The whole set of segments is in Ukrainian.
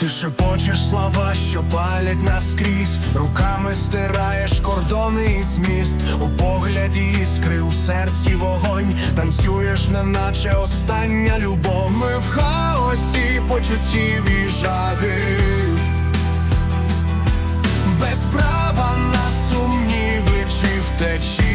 Ти шепочеш слова, що палять наскрізь, руками стираєш кордони і зміст. У погляді іскри, у серці вогонь, танцюєш, неначе остання любов. Ми в хаосі почуттів і жаги, без права на сумніви чи втечі.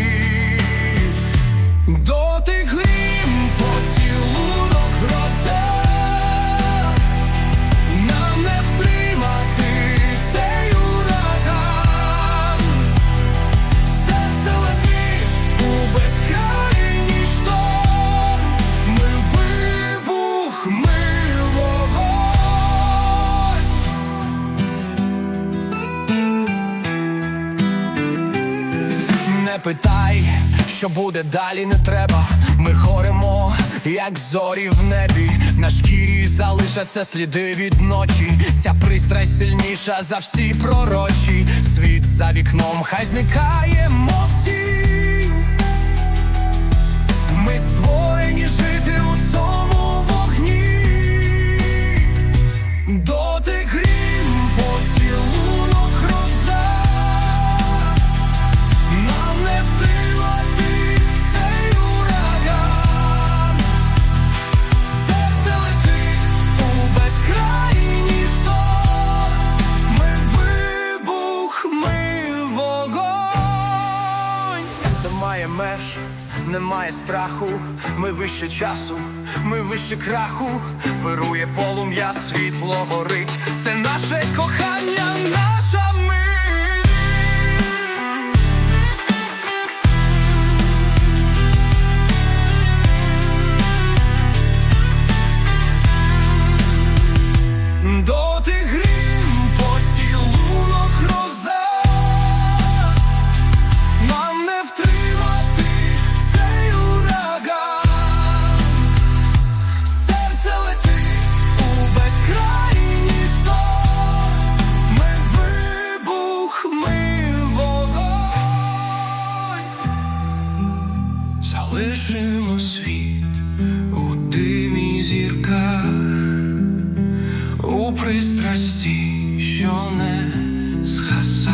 Не питай, що буде далі, не треба. Ми горемо, як зорі в небі. На шкірі залишаться сліди від ночі. Ця пристрасть сильніша за всі пророчі. Світ за вікном хай зникає, мов меж, немає страху Ми вище часу, ми вище краху. Вирує полум'я, світло горить. Це наше кохання, Залишимо світ у димі зірках у пристрасті, що не згаса.